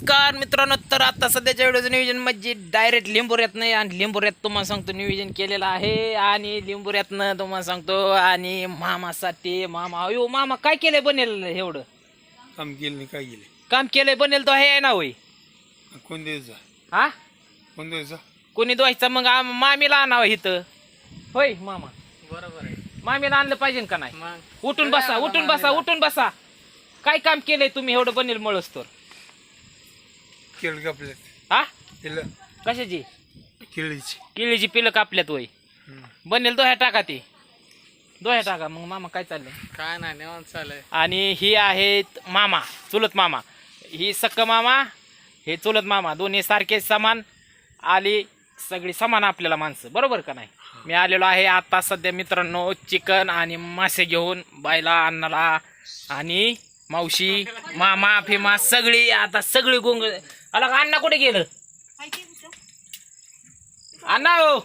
नमस्कार मित्रांनो तर आता सध्याच्या व्हिडिओचं नियोजन म्हणजे डायरेक्ट लिंबोऱ्यात नाही आणि लिंबोऱ्यात तुम्हाला सांगतो नियोजन केलेलं आहे आणि लिंबोऱ्यातनं तुम्हाला सांगतो आणि मामासाठी मामा अयो मामा काय केलंय बनेल एवढं? काम केलं नाही काय गेले काम केलंय बनेल तो हे आहे. ना होय कोण द्यायचा? हा? कोण द्यायचा? कोणी द्वायचा मग आम- मामीला आणावं इथं. होय मामा. बरोबर आहे. मामीला आणलं पाहिजे का नाही? मग? उठून बसा उठून बसा उठून बसा. काय काम केलंय तुम्ही एवढं बनेल मळस तर केळं कापल्यात हा? केलं कशाची? केळीची. केळीची पिलं कापल्यात वय. बनेल दोह्या टाका ते. दोह्या टाका मग मामा काय चाललंय? काय नाही निवांत चालय आणि ही आहेत मामा चुलत मामा. ही सक्क मामा हे चुलत मामा. दोन्ही सारखे समान. आली सगळी समान आपल्याला माणसं. बरोबर का नाही? मी आलेलो आहे आता सध्या मित्रांनो चिकन आणि मासे घेऊन बायला अन्नाला आणि मावशी मामा फेमा सगळी आता सगळी गोंग आला का अण्णा कुठे गेलं? अण्णा हो.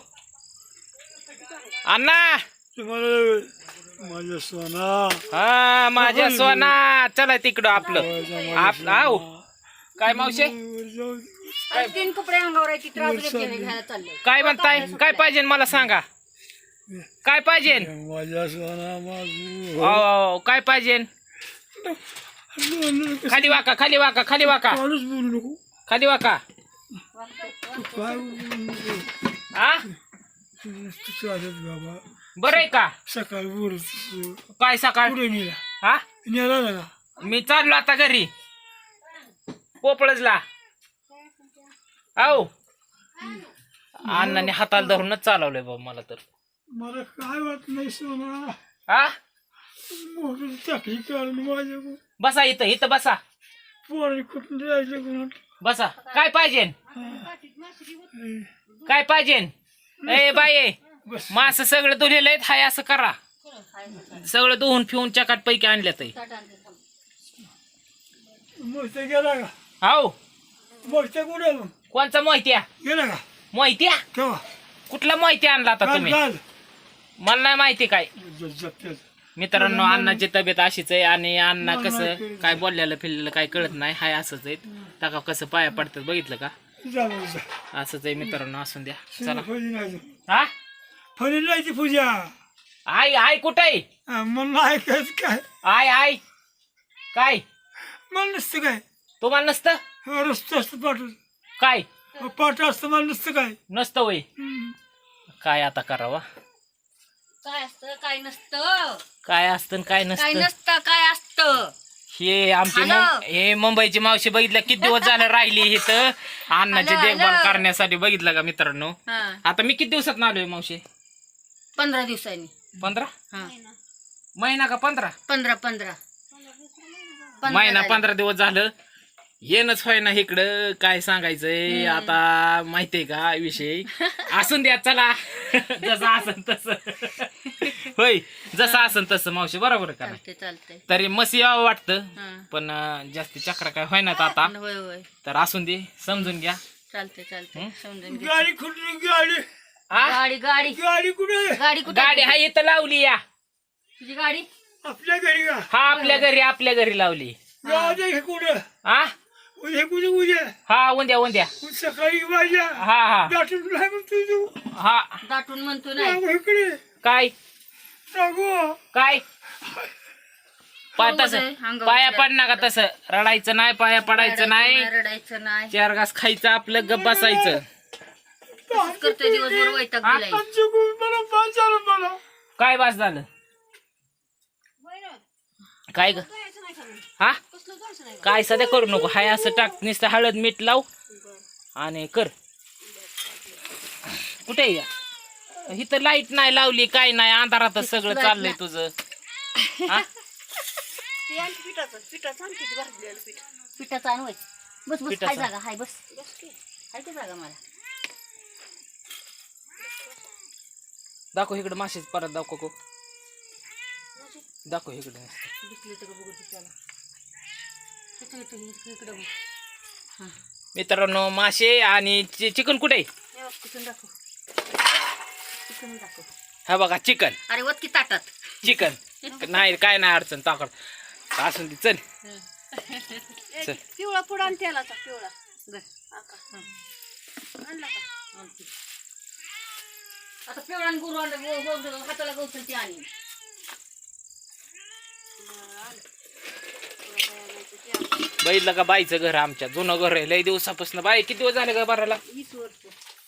अण्णा. तुम्हाला माझ्या सोना हा माझ्या सोना. चला तिकडं आपलं. आप आव काय मावशे? आज तीन कपडे अंगावर आहे तिथं अजून एक घ्यायला चाललंय. काय म्हणताय? काय पाहिजे मला सांगा? काय पाहिजे? माझ्या सोना माझू काय पाहिजे? खाली वाका खाली वाका खाली वाका. माणूस बोलू नको. खाली वाका. काय बोलू नको हा नुसतं चालत बाबा बरं आहे का? सकाळी बोलत काय सकाळ? पुढे नेला. हा नेला ना का मी चाललो आता घरी. पोपळजला. आहो अण्णाने हाताला धरूनच चालवलंय बाबा मला तर. मला काय वाटत नाही सोना. हा बसा इथं इथं बसा. कुठून जायचं बसा. काय पाहिजे काय पाहिजे ए बाई बस. मास सगळं धुलेलं आहेत हाय असं करा. सगळं धुवून फिवून चकाट पैकी आणल्यात मोठं गेला का? हाव. मोठ्या कुठे मग? कोणचा मोहित्या? गेला का? मोहित्या? केव्हा? कुठला मोहित्या आणला आता काल तुम्ही? काल. मला नाही माहिती काय. मित्रांनो अण्णाची तब्येत अशीच आहे आणि अण्णा कसं काय बोललेलं फिरलेलं काय कळत नाही. हाय असंच आहे टाका कसं पाया पडतात बघितलं का. असंच आहे मित्रांनो असून द्या. चला. हा? ती पूजा. आई आई कुठे आहे? हा, मला ऐकायचं काय? आय आय काय? मला नसतं काय. तुम्हाला नसतं? हा, रस्ता असतं पाठवत काय? पाठ असतं मला नसतं काय. नसतं वय. काय आता करावा? काय असतं काय नसतं? काय असतं आणि काय काय नसतं? नसतं काय असतं? हे आमचे हॅलो. हे मुंबईची मावशी बघितलं किती दिवस झालं राहिली इथं अन्नाची हॅलो, देखभाल हॅलो. करण्यासाठी बघितलं का मित्रांनो? हा. आता मी किती दिवसात आलोय मावशी? पंधरा दिवसांनी. पंधरा? हा. महिना का पंधरा? पंधरा पंधरा. महिना. पंधरा दिवस झालं. येणच होय ना इकडं. काय सांगायचंय? आता माहितीये का विषय? असून द्या चला. जसं असन तसं. होय जसं असन तसं मावशी. बरोबर का नाही? चालते चालते तरी मस्त यावं वाटतं पण अं, जास्ती चक्र काय होईनात आता. होय होय. तर असून दे समजून घ्या. चालते चालते हं? समजून घे. गाडी कुठली गाडी? हा गाडी गाडी. गाडी कुठे? गाडी कुठे? गाडी हा इथं लावली या. तुझी गाडी? आपल्या घरी का? हा आपल्या घरी आपल्या घरी लावली. कुठं? हा हे कुठे उद्या. हा उद्या उद्या. सकाळी माझ्या. हा हा. गाठून नाही मग तुझं हा. दाटून म्हणतो नाही. राघव इकडे. काय? राघव काय? पाय बरोबर तसं. पाया शिरा. पड नका तसं. रडायचं नाही पाया पडायचं नाही रडायचं नाही. चार घास खायचं आपलं गप बसायचं. तसंच करतोय दिवसभर वैताग? दिलाय. चुकून मला पाच झालं मला काय बास झालं? काय ग? हा? काय सध्या करू नको. हाय असं टाक. नुसतं हळद मीठ लाव आणि कर. कुठे आहे या? इथं लाइट नाही लावली काय नाही. अंधारातच सगळं चाललंय. तुझं. हा? पिठाचा आणू बस बस. हाय पिठाचा. जागा हाय बस. हाय की जागा मला. दाखव इकडे माशीच परत दाखव को दाखव इकडे. दिसली तर बघू त्याला इथं इथं इथं इकडं बघ. मित्रांनो मासे आणि चि- चिकन कुठे आहे? हे बघ, कुठून दाखव. कुठून दाखव. हा बघा चिकन. अरे वत की ताटात. चिकन. नाही काय नाही अडचण ताकड. असून ती चल. चल. पिवळा पुडा आणि तेलाचा पिवळा. आका. आणला का? आता पिवळा आणि गुरु आणलं, गो- गो- गो- हाताला गवसल ती आणि बघितलं का बाईचं घर आमच्या? जुनं घर आहे. लय दिवसापासून बाई किती दिवस झाले का घराला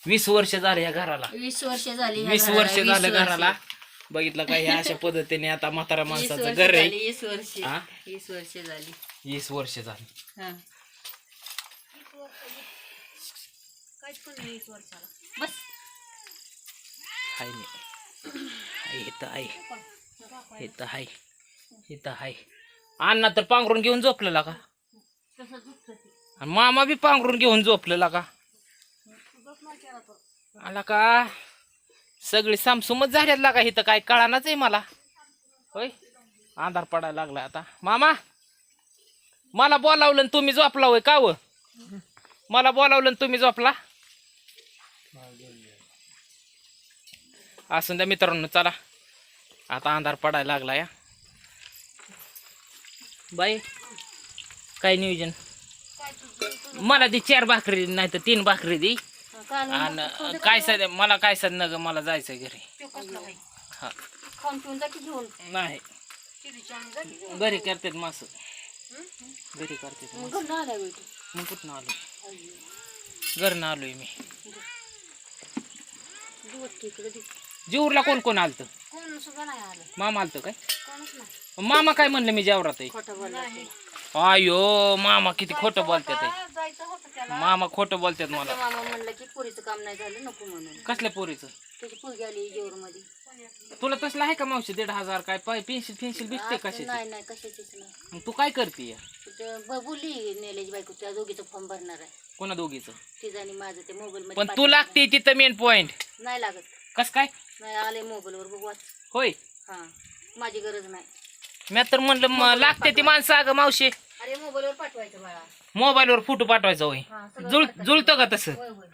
वीस वर्ष. झाले या घराला. वीस वर्ष झाली ह्या वीस घराला, वर्ष वीस झालं वर्ष. घराला. बघितलं का ह्या अशा पद्धतीने आता म्हातारा वीस माणसाचं वर्ष घर आहे. झाली, वीस वर्ष. हा? वीस वर्ष झाली. वीस वर्ष झाली. हा. बस. हाय मी. हाय इथं आहे. इथं आहे. इथं आहे अण्णा तर पांघरून घेऊन झोपलेला का? आणि मामा बी पांघरून घेऊन झोपलेला का? आला का? सगळी सामसुमच झाल्यात का इथं काय कळानाच आहे मला. होय? आधार पडायला लागला आता. मामा मला बोलावलं आणि तुम्ही झोपला होय का व? मला बोलावलं आणि तुम्ही झोपला? असून द्या मित्रांनो चला. आता अंधार पडायला लागला या बाई काय नियोजन? मला ती चार भाकरी नाही तर तीन भाकरी दे. आणि काय साध मला काय साध न ग मला जायचं घरी. हा. नाही. घरी करतात मास. घरी करतात मग कुठं आलो? घरनं आलोय मी. जीवरला कोण कोण आलत? कोण सुद्धा नाही आलं. मामा आलत काय? कोणच नाही. मामा काय म्हणलं मी जेवरात आहे? खोटं आयो मामा किती खोटं बोलतात आहे. जायचं होतं त्याला. मामा खोटं बोलतात मला. मामा म्हणलं की पुरीचं काम नाही झालं नको म्हणून. कसल्या पोरीचं? आली जेवर मध्ये तुला तसलं आहे का मावशी? दीड हजार काय पाय पेन्सिल पेन्सिल भेटते कशाची? नाही नाही कशाचीच नाही. मग तू काय करते? तिथं ब- बोलली नेलेज बायको त्या दोघीचं फॉर्म भरणार आहे. कोणा दोघीचं? तिचं आणि माझं ते मोबाईल मध्ये पण तू. लागते तिथं मेन पॉइंट नाही लागत. कस काय? नाही आले मोबाईलवर बघू होय. हा माझी गरज नाही. मी तर म्हणलं म- लागते ती माणसं अगं मावशी. अरे मोबाईलवर पाठवायचं बाळा. मोबाईलवर फोटो पाठवायचा होय. हा, सगळं जुळ. जुळतं का तसं? होय होय.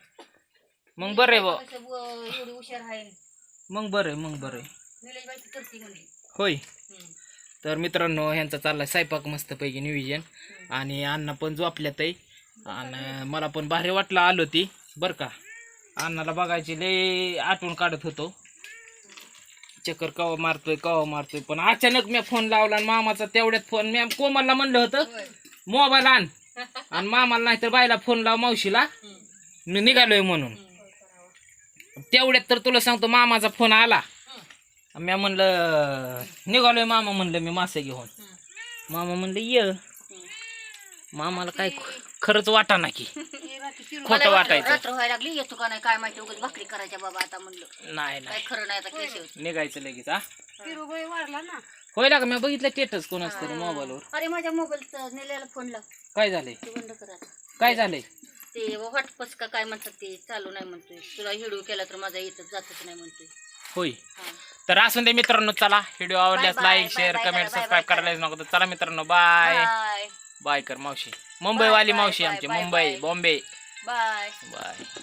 मग बरं आहे बुवा. कसं ब- एवढी हुशार आहे. मग बरं आहे मग बरं आहे. करते म्हणजे होय. हम्म. तर मित्रांनो ह्यांचा चाललाय स्वयंपाक मस्तपैकी नियोजन. आणि अण्णा पण झोपल्यात आहे. आणि मला पण भारी वाटलं आलो ती बरं का? अण्णाला बघायची लय आठवण काढत होतो चक्कर कवा मारतोय कवा मारतोय पण अचानक मी फोन लावला आणि मामाचा तेवढ्यात फोन मी कोमलला म्हणलं होतं. मोबाईल आण आणि मामाला नाही तर बायला फोन लाव मावशीला. मी निघालोय म्हणून. तेवढ्यात तर तुला सांगतो मामाचा फोन आला. मी म्हणलं निघालोय मामा म्हणलं मी मासे घेऊन. मामा म्हणलं ये. मामाला काय खरंच वाटा ना की. खोटं वाटायचं. रात्र व्हायला लागली. येतो का नाही काय माहिती उगाच भाकरी करायच्या बाबा आता म्हणलं. नाही काय नाही खरं नाही आता केशव निघायचं लगेच हा? वाढला ना. होय का मी बघितलं स्टेटस कोणाच तरी मोबाईलवर. अरे माझ्या मोबाईलचा नेल्याला फोन लाव. काय झालंय? ते बंद कर आता. काय झालंय? ते हॉटपस का काय म्हणतात ते चालू नाही म्हणतोय. तुला व्हिडिओ केला तर माझा येतच जातच नाही म्हणतोय. होय. हा. तर असून दे मित्रांनो चला. व्हिडिओ आवडल्यास Bye bye, like share bye comment bye subscribe करायला नको तर चला मित्रांनो बाय बाय बाय कर मावशी. मुंबईवाली bye, मावशी आमची. मुंबई. बॉम्बे. बाय. बाय.